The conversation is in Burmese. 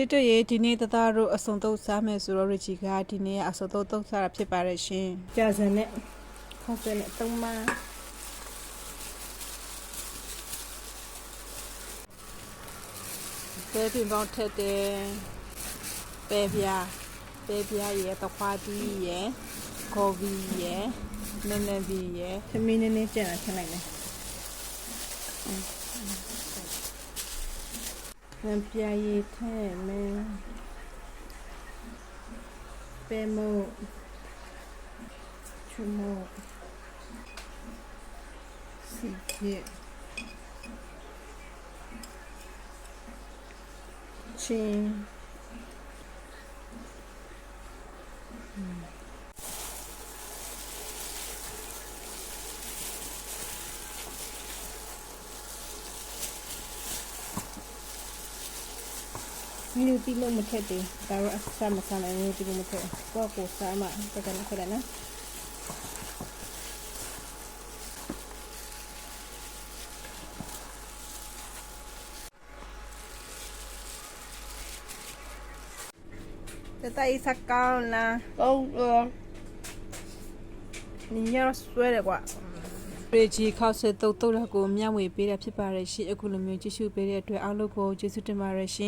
ချစ်တို့ရေဒီနေ့တသားတို့အစုံတုပ်စားမယ်ဆိုတော့ရချီကဒီနေ့အစုံတုပ်တုပ်စားတာဖြစ်ပါတယ်ရှင်ကြာစံနဲ့ခေါက်စံနဲ့သုံးမပဲပင်ပေါင်းထက်တယ်ပဲပြားပဲပြားရေတခွားတီးရေကော်ဖီရေနည်းနည်းပြီးရေသမီးနည်းနည်းကြံတာထည့်လိုက်မယ် ဝံပြာရည်ထည့်မယ်ပဲမို့ချူမို့စီပြချင်း မြူတီလုံးမထက်သေးဒါတော့အဆမဆန်လည်းမြူတီလုံးမထက်ကိုယ့်ကိုယ်စားမှတကယ်လို့ခက်တယ်နော်တတိုက်စကောင်းလားကောင်းတော့你要ဆွဲတယ်ကွာရေဂျီခောက်ဆက်တုပ်တုပ်လက်ကိုမျှဝေပေးတာဖြစ်ပါတယ်ရှင်အခုလိုမျိုးကြည့်ရှုပေးတဲ့အတွက်အားလုံးကိုကျေးဇူးတင်ပါတယ်ရှင်